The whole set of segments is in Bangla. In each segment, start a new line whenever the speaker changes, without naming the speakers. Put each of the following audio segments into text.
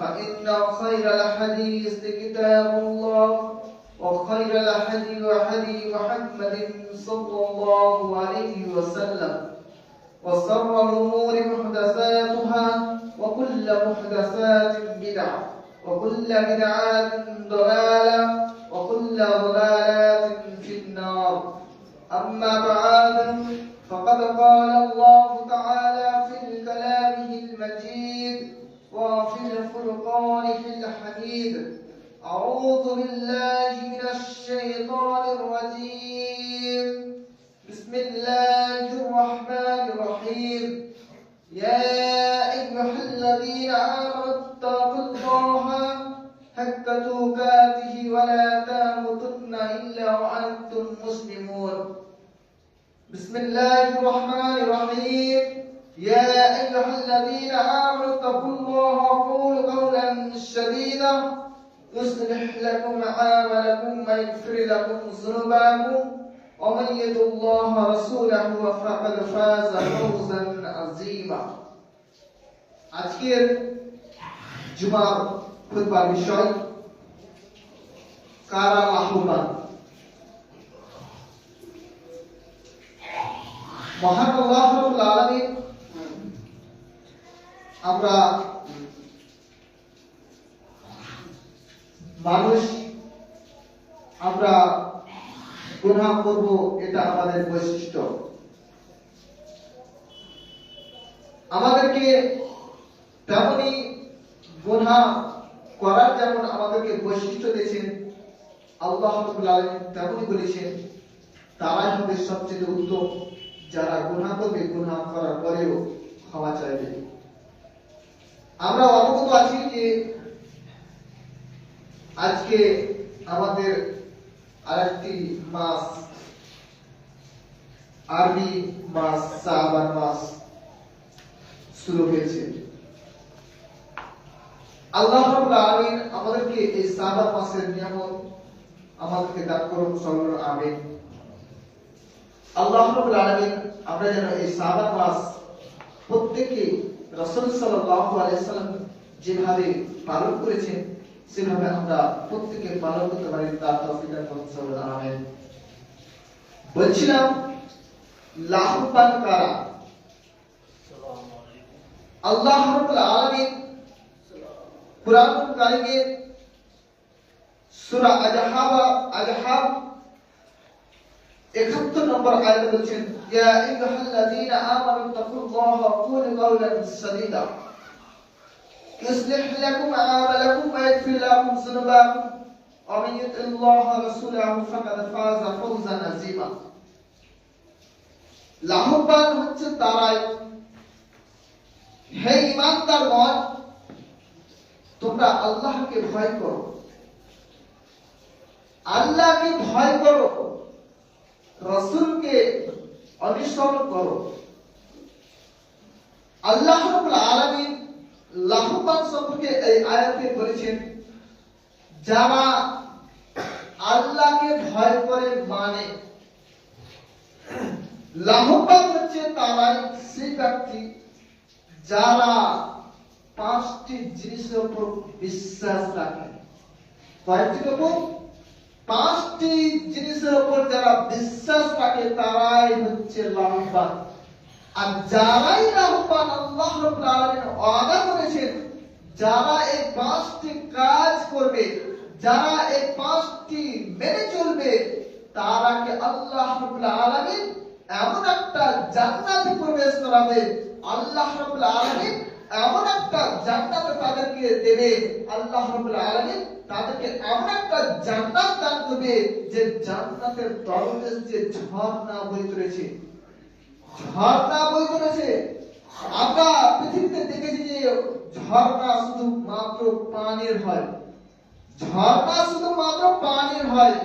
فإن خير الحديث كتاب الله وخير الهدي هدي محمد صلى الله عليه وسلم. وشر الأمور محدثاتها وكل محدثات بدعة وكل بدعة ضلالة وكل ضلالة في النار. أما بعد فقد قال الله تعالى في كلامه المجيد وفي الفرقان في الحميد أعوذ بالله من الشيطان الرجيم. بسم الله الرحمن الرحيم. يا أيها الذين آمنوا اتقوا الله حق تقاته ولا تموتن إلا وأنتم مسلمون. بسم الله الرحمن الرحيم. يا أيها الذين آمنوا اتقوا الله وقولوا قولا سديدا يصلح لكم أعمالكم ويغفر لكم ذنوبكم ومن يطع الله ورسوله فقد فاز فوزا عظيما আজকের জুমার খুতবার বিষয় কারা লাভবান মহান আল্লাহ রাব্বুল আলামিন আমরা মানুষ, আমরা গুনাহ করব, এটা আমাদের বৈশিষ্ট্য। আমাদেরকে তেমনই গুনাহ করার যেমন আমাদেরকে বৈশিষ্ট্য দিয়েছেন, আল্লাহ তেমনই বলেছেন, তারাই হবে সবচেয়ে উত্তম। যারা গুনাহ করবে গুনাহ করার পরেও ক্ষমা চাইবে। আমরা অবগত আছি যে আজকে আমাদের আরেকটি মাস, আরবি মাস সাবান মাস শুরু হয়েছে। আল্লাহ রাব্বুল আমাদেরকে এই সাবান মাসের নিয়ামত আমাদেরকে দান করুন সকল আমিন। আল্লাহ আলামিন আমরা যেন এই সাবান মাস প্রত্যেকে রাসূল সাল্লাম যেভাবে পালন করেছেন, সেভাবে আমরা প্রত্যেকে পালন করতে পারি, তার তৌফিক দান করুন সকল আমিন। বলছিলাম, লাভবান কারা? আল্লাহ রাব্বুল আলামিন কুরআন কারিমের সূরা আজহাব আজহাব 71 নম্বর আয়াতে বলছেন ইয়া আইয়ুহাল্লাযীনা আমানু তাকুল্লাহা ওয়া কুলু কাওলান সাদীদা يصلح لكم أعمالكم ويغفر لكم ذنوبكم ومن يطع الله ورسوله فقد فاز فوزا عظيما লাভবান হচ্ছে তারাই হে ইমানদারগণ তোমরা আল্লাহকে ভয় করো আল্লাহকে ভয় করো রসুলকে অনুসরণ করো। আল্লাহ আলামিন লাভবান সম্পর্কে এই আয়াতে বলেছেন, যারা আল্লাহকে ভয় করে মানে লাভবান হচ্ছে তারাই সেই ব্যক্তি যারা পাঁচটি জিনিসের উপর বিশ্বাস রাখে। কয়েকটির উপর পাঁচটি জিনিসের উপর যারা বিশ্বাস রাখে, তারাই হচ্ছে লাভবান। আর যারাই লাভবান, আল্লাহ রাব্বুল আলামিন ওয়াদা করেছেন, যারা এই পাঁচটি কাজ করবে, যারা এই পাঁচটি মেনে চলবে তারাকে আল্লাহ রাব্বুল আলামিন এমন একটা জান্নাতে প্রবেশ করাবে? আল্লাহ রাব্বুল এমন একটা জান্নাতে তাদেরকে দেবে আল্লাহ রাব্বুল আলামিন, তাদেরকে এমন একটা জান্নাত দান করবে যে জান্নাতের তলদেশ যে ঝর্ণা বয়ে চলেছে। ঝর্ণা বই করেছে আমরা পৃথিবীতে দেখেছি যে ঝর্ণা শুধু মাত্র পানির হয়। ঝর্ণা শুধু মাত্র পানির হয়।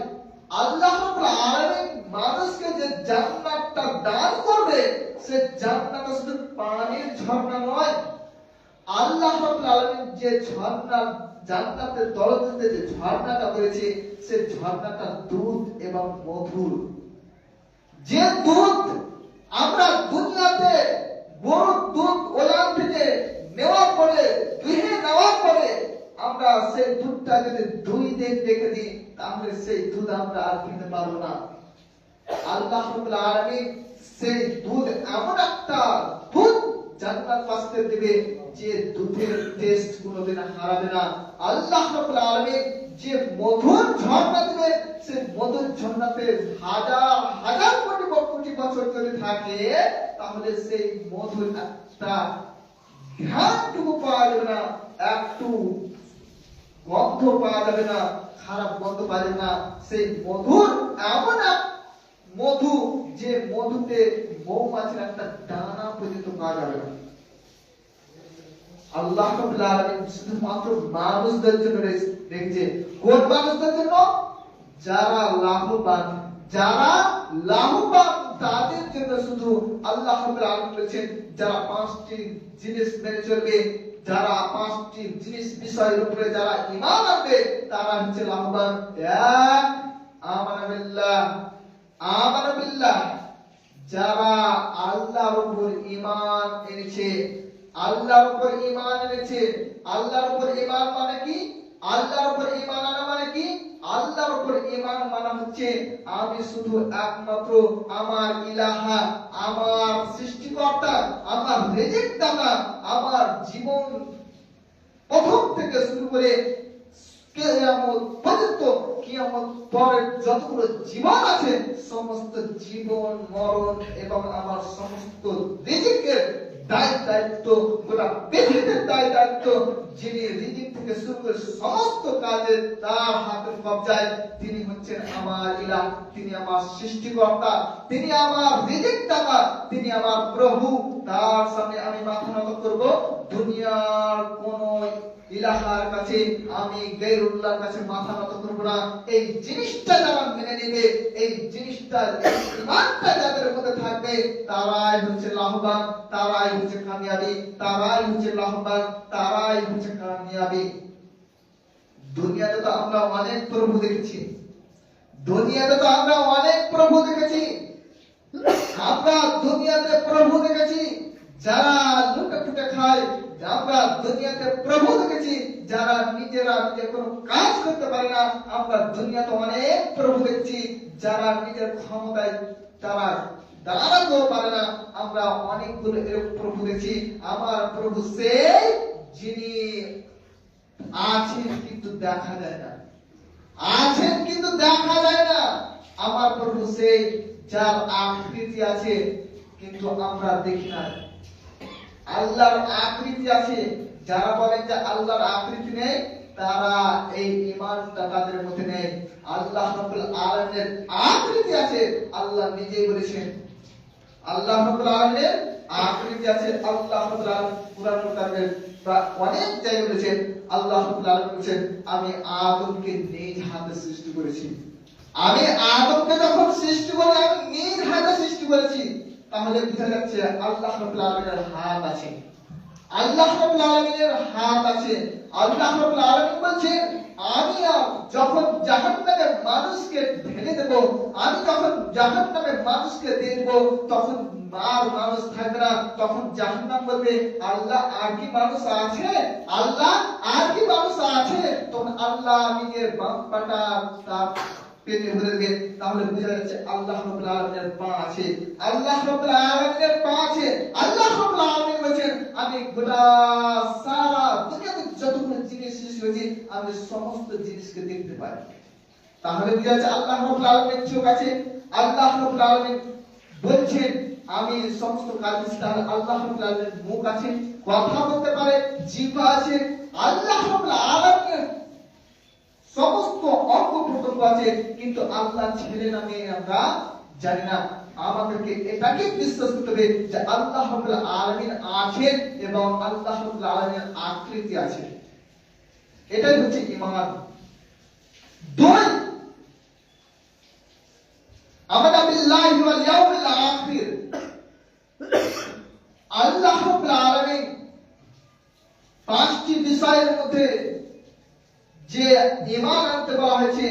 আল্লাহ রাব্বুল আলামিন মানুষকে যে জান্নাতটা দান করবে, সে জান্নাতটা শুধু পানির ঝর্ণা নয় আল্লাহ যে ঝর্ণা, জান্নাতের তলদেশে যে ঝর্ণাটা করেছে, সে ঝর্ণাটা দুধ এবং মধুর। যে দুধ আমরা দুনিয়াতে গরুর দুধ ওলান থেকে নেওয়ার পরে দুহে নেওয়ার পরে, আমরা সেই দুধটা যদি দুই দিন রেখে দিই, তাহলে সেই দুধ আমরা আর খেতে পারব না। আল্লাহ আলামিন সেই দুধ এমন একটা দুধ জান্নাত বাসতে দিবে যে দুধের টেস্ট কোনোদিন হারাবে না। আল্লাহ রাব্বুল আলামিন যে মধুর ঝর্ণা দিবে, সেই মধুর ঝর্ণাতে হাজার হাজার কোটি কোটি বছর যদি থাকে, তাহলে সেই মধুর একটা ঘ্রাণটুকু পাওয়া যাবে না, একটু গন্ধ পাওয়া যাবে না, খারাপ গন্ধ পাওয়া যাবে না। সেই মধুর এমন এক মধু, যে মধুতে মৌমাছির একটা দানা পর্যন্ত পাওয়া যাবে। না আল্লাহ শুধুমাত্র মানুষদের জন্য কোন মানুষদের জন্য? যারা লাভবান যারা লাভবান, তাদের জন্য শুধু আল্লাহ যারা পাঁচটি জিনিস মেনে চলবে, যারা পাঁচটি জিনিস বিষয়ের উপরে যারা ঈমান আনবে, তারা হচ্ছে লাভবান। এক বিল্লাহ আমানা বিল্লাহ, যারা আল্লাহর উপর ঈমান এনেছে। আল্লাহর উপর ঈমান এনেছে। আল্লাহর উপর ঈমান মানে কি? আল্লাহর উপর ঈমান আনা মানে কি? আল্লাহর উপর ঈমান মানে হচ্ছে, আমি শুধু একমাত্র আমার ইলাহা, আমার সৃষ্টিকর্তা, আমার রিজিক দাতা, আমার জীবন প্রথম থেকে শুরু করে কিয়ামত পর্যন্ত কিয়ামত পরের যতগুলো জীবন আছে, সমস্ত জীবন, মরণ এবং আমার সমস্ত রিজিকের দায় দায়িত্ব, গোটা পৃথিবীর দায় দায়িত্ব, যিনি রিজিক থেকে শুরু করে সমস্ত কাজে তার হাতের কবজায়, তিনি হচ্ছেন আমার ইলাহ, তিনি আমার সৃষ্টিকর্তা, তিনি আমার রিজিক দাতা, তিনি আমার প্রভু। তার সামনে আমি মাথা নত করব, দুনিয়ার কোন ইলাহার কাছে আমি গৈরুল্লাহর কাছে মাথা নত করব না। এই জিনিসটা যারা মেনে নেবে, এই জিনিসটা ইমানটা যাদের মধ্যে থাকবে, তারাই হচ্ছে লাভবান, তারাই হচ্ছে কামিয়াবি, তারাই হচ্ছে লাভবান, তারাই হচ্ছে কামিয়াবি। দুনিয়াতে তো আমরা অনেক প্রভু দেখেছি। দুনিয়াতে তো আমরা অনেক প্রভু দেখেছি। আমরা দুনিয়াতে প্রভু দেখেছি, যারা লুটে ফুটে খায়, আমরা দুনিয়াতে প্রভু দেখেছি, যারা নিজেরা নিজের কোনো কাজ করতে পারে না, আমরা দুনিয়াতে অনেক প্রভু দেখছি, যারা নিজের ক্ষমতায় তারা দাঁড়াতেও পারে না, আমরা অনেকগুলো এরকম প্রভু দেখছি। আমার প্রভু সেই যিনি আছেন কিন্তু দেখা যায় না। আছেন কিন্তু দেখা যায় না। আমার প্রভু সেই যার আকৃতি আছে, কিন্তু আমরা দেখি না। আল্লাহর আকৃতি আছে। যারা বলেন যে আল্লাহর আকৃতি নেই, তারা এই ইমানটা তাদের মধ্যে নেই। আল্লাহ রাব্বুল আলামিনের আকৃতি আছে, আল্লাহ নিজেই বলেছেন। আল্লাহ রাব্বুল আলামিনের আকৃতি আছে, আল্লাহ রাব্বুল আলামিন কুরআন কারিমের অনেক জায়গায় বলেছেন। আল্লাহ রাব্বুল আলামিন বলেছেন, আমি আদমকে নিজ হাতে সৃষ্টি করেছি। আমি আদমকে যখন সৃষ্টি করে, আমি নিজ হাতে সৃষ্টি করেছি, তাহলে যাচ্ছে আল্লাহ আলামিনের হাত আছে। আল্লাহ আলামিনের হাত আছে। আল্লাহ আলামিন আমি যখন জাহান্নামে মানুষকে ঢেলে দেব, আমি যখন জাহান্নামে মানুষকে দেখব তখন আর মানুষ থাকবে না, তখন জাহান্নাম বলবে, আল্লাহ আর কি মানুষ আছে? আল্লাহ আর কি মানুষ আছে? তখন আল্লাহ নিজের বাম পাটা তাহলে যাচ্ছে আল্লাহ রাব্বুল আলামিনের পা আছে। আল্লাহ রাব্বুল আলামিনের পা আছে। আল্লাহ রাব্বুল আলামিন আমি গোটা সারা দুনিয়াতে জিনিস সৃষ্টি আমি সমস্ত জিনিসকে দেখতে পাই তাহলে বোঝা যাচ্ছে আল্লাহ রাব্বুল চোখ আছে। আল্লাহ রাব্বুল আলামিন বলছেন, আমি সমস্ত কাজ তাহলে আল্লাহ রাব্বুল মুখ আছে, কথা বলতে পারে জিহ্বা আছে। আল্লাহ রাব্বুল আলামিনের সমস্ত অঙ্গ প্রত্যঙ্গ আছে, কিন্তু আল্লাহ ছেলে না মেয়ে আমরা জানি না। আমাদেরকে এটাকে বিশ্বাস করতে হবে যে আল্লাহ আলামিন আছেন এবং আল্লাহ আলামিনের আকৃতি আছে। এটাই হচ্ছে ঈমান। দুই আমানা বিল্লাহি ওয়াল আখির। আল্লাহ রাব্বুল আলামিন পাঁচটি বিষয়ের মধ্যে যে ঈমান আনতে বলা হয়েছে,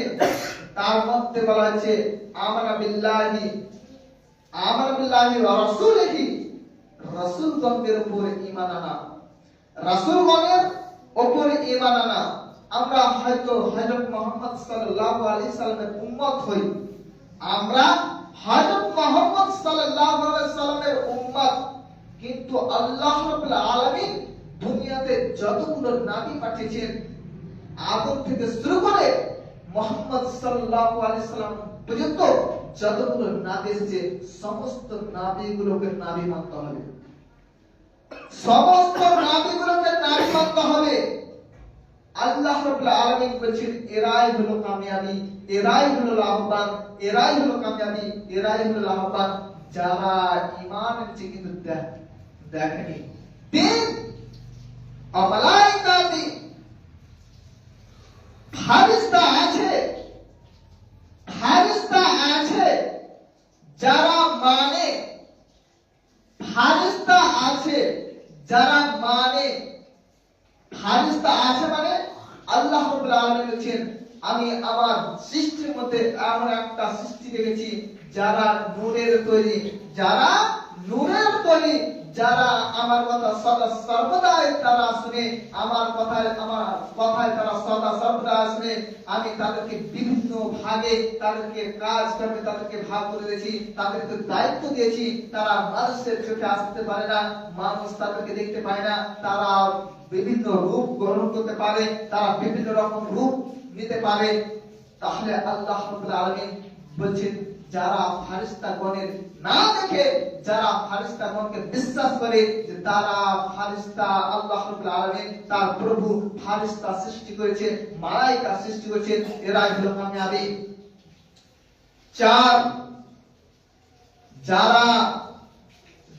তার মধ্যে বলা হয়েছে আমানা বিল্লাহি আমানা বিল্লাহি ওয়া রাসূলিহি। রাসূলগণের উপর ঈমান আনা। রাসূলগণের উপর ঈমান আনা। আমরা হয়তো হযরত মুহাম্মদ সাল্লাল্লাহু আলাইহি সাল্লামের উম্মত হই। আমরা হযরত মুহাম্মদ সাল্লাল্লাহু আলাইহি সাল্লামের উম্মত। কিন্তু আল্লাহ রাব্বুল আলামিন দুনিয়াতে যতগুলো নবী পাঠিয়েছেন আদম থেকে শুরু করে মোহাম্মদ সাল্লাল্লাহু আলাইহি সাল্লাম পর্যন্ত যতগুলো নাবি এসেছে, সমস্ত নাবিগুলোকে নাবি মানতে হবে। সমস্ত নাবিগুলোকে নাবি মানতে হবে। আল্লাহ রাব্বুল আলামিন বলেছেন, এরাই হলো কামিয়াবি, এরাই হলো লাভবান, এরাই হলো কামিয়াবি, এরাই হলো লাভবান। যারা ঈমান এনেছে কিন্তু দেখেনি। দিন অবলাই নাবি ফারিস্তা আছে ফারিস্তা আছে যারা মানে ফারিস্তা আছে যারা মানে ফারিস্তা আছে মানে আল্লাহ বলেছেন আমি আমার সৃষ্টির মধ্যে এমন একটা সৃষ্টি দেখেছি, যারা নূরের তৈরি, যারা নূরের তৈরি যারা আমার কথা সদা সর্বদাই তারা শুনে, আমার কথায় আমার কথায় তারা সদা সর্বদা শুনে, আমি তাদেরকে বিভিন্ন ভাগে তাদেরকে কাজ করবে তাদেরকে ভাগ করে দিয়েছি, তাদেরকে দায়িত্ব দিয়েছি, তারা মানুষের চোখে আসতে পারে না, মানুষ তাদেরকে দেখতে পায় না, তারা বিভিন্ন রূপ গ্রহণ করতে পারে, তারা বিভিন্ন রকম রূপ নিতে পারে। তাহলে আল্লাহ আলামিন বলছেন যারা ফারিস্তা গণের না দেখে, যারা ফারিস্তা গণকে বিশ্বাস করে যে তারা ফারিস্তা আল্লাহ রাব্বুল তার প্রভু ফারিস্তা সৃষ্টি করেছে, মালাইকা সৃষ্টি করেছে, এরাই হলো কামিয়াবি। চার, যারা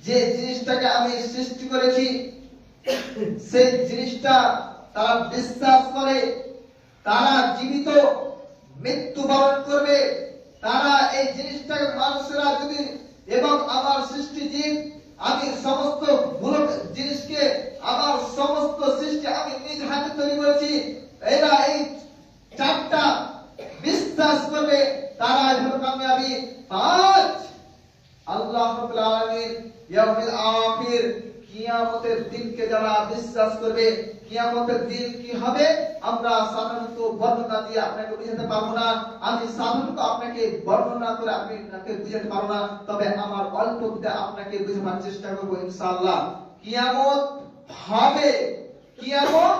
যে জিনিসটাকে আমি সৃষ্টি করেছি, সেই জিনিসটা তারা বিশ্বাস করে, তারা জীবিত, মৃত্যুবরণ করবে তারা এই জিনিসটাকে মানুষেরা যদি এবং আমার সৃষ্টি জীব, আমি সমস্তগুলো জিনিসকে, আমার সমস্ত সৃষ্টি আমি নিজ হাতে তৈরি করেছি, এরা এই চারটা বিশ্বাস করবে তারা হলো কামিয়াবি। পাঁচ আল্লাহ ইয়াউমিল আখির কিয়ামতের দিনকে যারা বিশ্বাস করবে, কিয়ামতের দিন কি হবে, আমরা সাধারণত বর্ণনা দিয়ে আপনাকে বুঝাতে পারব না। আমি সাধারণত আপনাকে বর্ণনা করে আপনি আপনাকে বুঝাতে পারব না, তবে আমার অল্প আপনাকে বুঝাবার চেষ্টা করব ইনশাআল্লাহ। কিয়ামত হবে কিয়ামত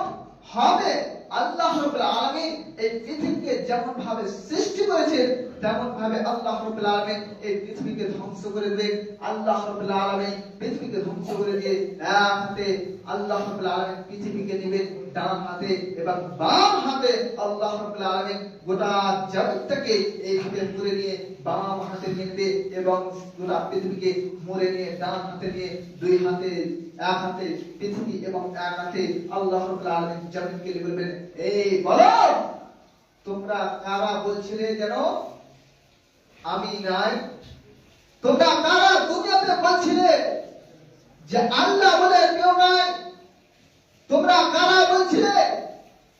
হবে। আল্লাহ রাব্বুল আলামিন এই পৃথিবীকে যেমন ভাবে সৃষ্টি করেছেন তেমন ভাবে আল্লাহ রাব্বুল আলামিন এই পৃথিবীকে ধ্বংস করে দেবে আল্লাহ রাব্বুল আলামিন পৃথিবীকে ধ্বংস করে দিয়ে এক হাতে আল্লাহ রাব্বুল আলামিন পৃথিবীকে নেবে ডান হাতে এবং বাম হাতে আল্লাহ রাব্বুল আলামিন গোটা জগৎটাকে এইভাবে ধরে নিয়ে বাম হাতে নেবে এবং গোটা পৃথিবীকে মুড়ে নিয়ে ডান হাতে নিয়ে দুই হাতে, এক হাতে পৃথিবী এবং এক হাতে আল্লাহ রাব্বুল আলামিন জমিনকে বলবেন, এই বলো! তোমরা কারা বলছিলে যেন আমি নাই? তোমরা কারা দুনিয়াতে বলছিলে যে আল্লাহ বলে কেউ নাই? তোমরা কারা বলছিলে?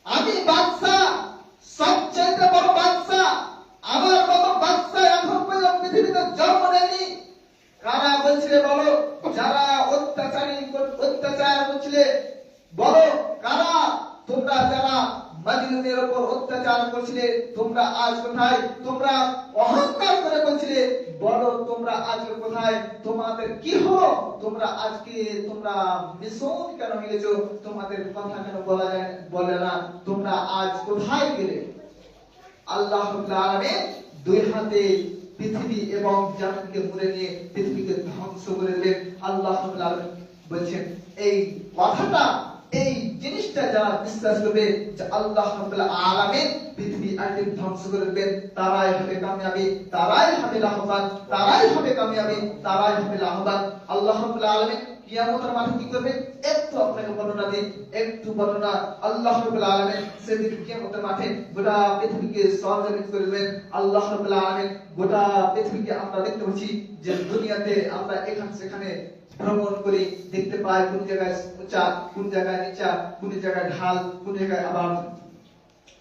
আমি বাদশা সবচেয়ে বড় বাদশা আমার মতো বাদশা এখন পর্যন্ত পৃথিবীতে জন্ম নেয়নি। কারা বলছিলে বলো? যারা অত্যাচারী, অত্যাচার করছিলে, বলো কারা? তোমরা যারা মাজলুমের উপর অত্যাচার করছিলে, তোমরা আজ কোথায়? তোমরা অহংকার করে বলছিলে, বলো তোমরা আজ কোথায়? তোমাদের কি হলো? তোমরা আজকে তোমরা মিশন কেন হয়েছো তোমাদের কথা কেন বলা যায়, বলে না? তোমরা আজ কোথায় গেলে? আল্লাহ আলামিন দুই হাতে পৃথিবী এবং জামিনকে মুড়ে নিয়ে পৃথিবীকে ধ্বংস করে দিলেন। আল্লাহ বলছেন, এই কথাটা এই জিনিসটা যারা বিশ্বাস করবে যে আল্লাহ আলামিন পৃথিবী একদিন ধ্বংস করে দেবেন, তারাই হবে কামিয়াবি, তারাই হবে লাভবান, তারাই হবে কামিয়াবি, তারাই হবে লাভবান। আল্লাহ রাব্বুল আলামিন কিয়ামতের মাঠে কি করবে? একটু আপনাকে বর্ণনা দিন, একটু বর্ণনা। আল্লাহ রাব্বুল আলামিন সেদিন কিয়ামতের মাঠে গোটা পৃথিবীকে সরজমিন করবেন আল্লাহ রাব্বুল আলামিন গোটা পৃথিবীকে আমরা দেখতে পাচ্ছি যে দুনিয়াতে আমরা এখানে সেখানে ভ্রমণ করি দেখতে পাই কোন জায়গায় উঁচা, কোন জায়গায় নিচা, কোন জায়গায় ঢাল, কোন জায়গায় আবার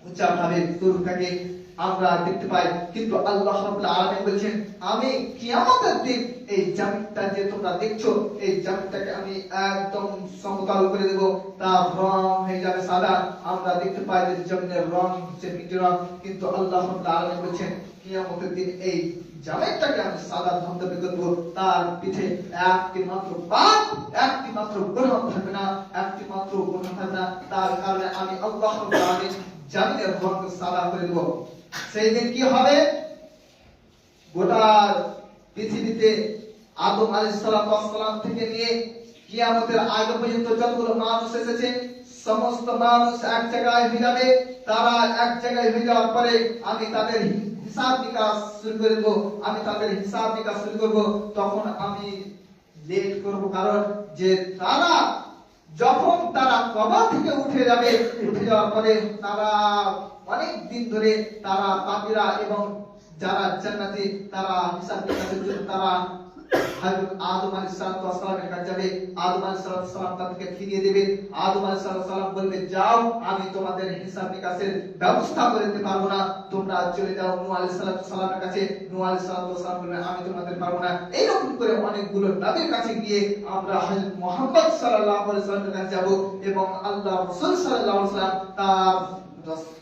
উচ্চার ভাবে তরুণটাকে আমরা দেখতে পাই, কিন্তু আল্লাহ আলামিন বলছেন, আমি কিয়ামতের দিন এই জামিনটা যে তোমরা দেখছ, এই জামিনটাকে আমি একদম সমতল করে দেব। তার রং হয়ে যাবে সাদা। আমরা দেখতে পাই যে জমিনের রং হচ্ছে মিটি রং কিন্তু আল্লাহ আলামিন বলছেন, কিয়ামতের দিন এই জামিনটাকে আমি সাদা ধবধবে করব, তার পিঠে একটি মাত্র পাপ, একটি মাত্র গুনাহ থাকবে না, একটি মাত্র গুনাহ থাকবে না। তার কারণে আমি আল্লাহ আলামিন জামিনের রং সাদা করে দেব। সেই দিন কি হবে? গোটা পৃথিবীতে আদম আলাইহিস সালাম থেকে নিয়ে কিয়ামতের আগে পর্যন্ত যতগুলো মানুষ এসেছে, সমস্ত মানুষ এক জায়গায় যাবে তারা এক জায়গায় হয়ে পরে আমি তাদের হিসাব নিকাশ শুরু করে দেবো আমি তাদের হিসাব নিকাশ শুরু করব, তখন আমি লেট করব। কারণ যে তারা যখন তারা কবর থেকে উঠে যাবে, উঠে যাওয়ার পরে তারা অনেক দিন ধরে তারা পাপীরা এবং যারা জান্নাতি, তারা হিসাব নিকাশের জন্য তারা ব্যবস্থা করে পারব না। তোমরা চলে যাও নূহ আলাইহিস কাছে। নূহ আলাইহিস বলবে, আমি তোমাদের পারব না। এইরকম করে অনেকগুলো নবীর কাছে গিয়ে আমরা হযরত মুহাম্মদ সাল্লাল্লাহু সাল্লামের কাছে যাব এবং আল্লাহ সাল্লাম তার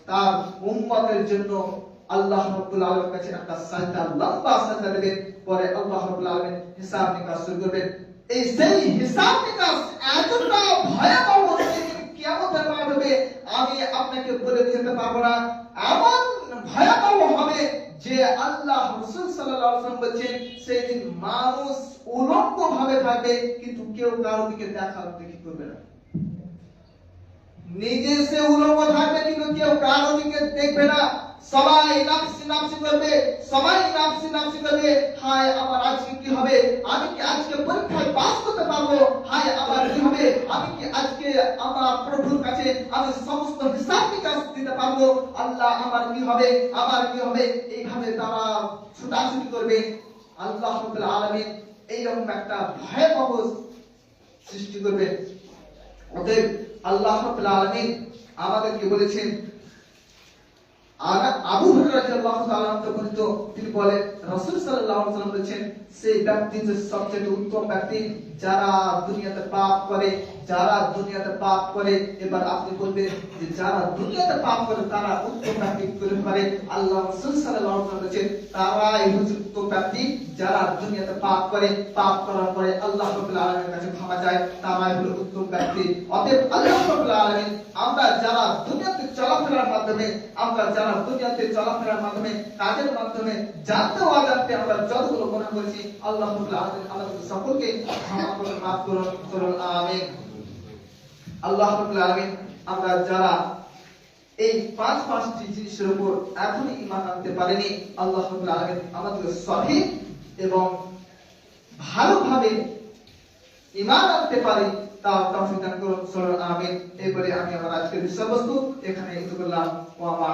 তার উম্মতের জন্য আল্লাহ রাব্বুল আলামিনের কাছে একটা সাজদা লম্বা সাজদা দেবেন, পরে আল্লাহ রাব্বুল আলামিন হিসাব নিকাশ শুরু করবেন। এই সেই হিসাব নিকাশ এতটা ভয়াবহ সেদিন কিয়ামতের মাঠ হবে, আমি আপনাকে বলে বোঝাতে পারব না। এমন ভয়াবহ হবে যে আল্লাহ রাসূল সাল্লাল্লাহু আলাইহি ওয়াসাল্লাম সেই দিন মানুষ উলঙ্গ ভাবে থাকবে, কিন্তু কেউ কারও দিকে দেখা দেখি করবে না। নিজে সে উলঙ্গ থাকবে, কিন্তু কেউ কারও দিকে দেখবে না। সবাই নাফসি নাফসি করবে সবাই নাফসি নাফসি করবে হায়, আমার আজকে কি হবে? আমি কি আজকে পরীক্ষায় পাস করতে পারব? হায়, আমার কি হবে? আমি কি আজকে আমার প্রভুর কাছে আমি সমস্ত হিসাব নিকাশ দিতে পারব? আল্লাহ, আমার কি হবে? আমার কি হবে? এইভাবে তারা ছুটাছুটি করবে। আল্লাহ রাব্বুল আলামিন এইরকম একটা ভয়াবহ সৃষ্টি করবে। অতএব আল্লাহ রাব্বুল আলামিন আমাদেরকে বলেছেন আর আবু তিনি বলেন বলেছেন সেই ব্যক্তি যে সবচেয়ে উত্তম ব্যক্তি যারা দুনিয়াতে পাপ করে, যারা দুনিয়াতে পাপ করে। এবার আপনি বলবেন যে যারা দুনিয়াতে পাপ করে, তারা উত্তম ব্যক্তি করে পারে? আল্লাহ বলেছেন তারাই হচ্ছে উত্তম ব্যক্তি যারা দুনিয়াতে পাপ করে। পাপ করার পরে আল্লাহ কাছে তারাই হলো উত্তম ব্যক্তি। অতএব আল্লাহ আমরা যারা দুনিয়াতে চলাফেরার মাধ্যমে আমরা যারা দুনিয়াতে চলাফেরার মাধ্যমে, কাজের মাধ্যমে জানতে অজান্তে আমরা যতগুলো গুনাহ করেছি, আল্লাহ আমাদের সকলকে মাফ করুন করুন, আমিন। আল্লাহ আলামিন, আমরা যারা এই পাঁচ পাঁচটি জিনিসের উপর এখনই ঈমান আনতে পারেনি, আল্লাহ আলামিন আমাদেরকে সঠিক এবং ভালোভাবে ঈমান আনতে পারি তাও দান করুন সরল আমি আমার আজকের বিষয়বস্তু এখানে করলাম ওয়া মা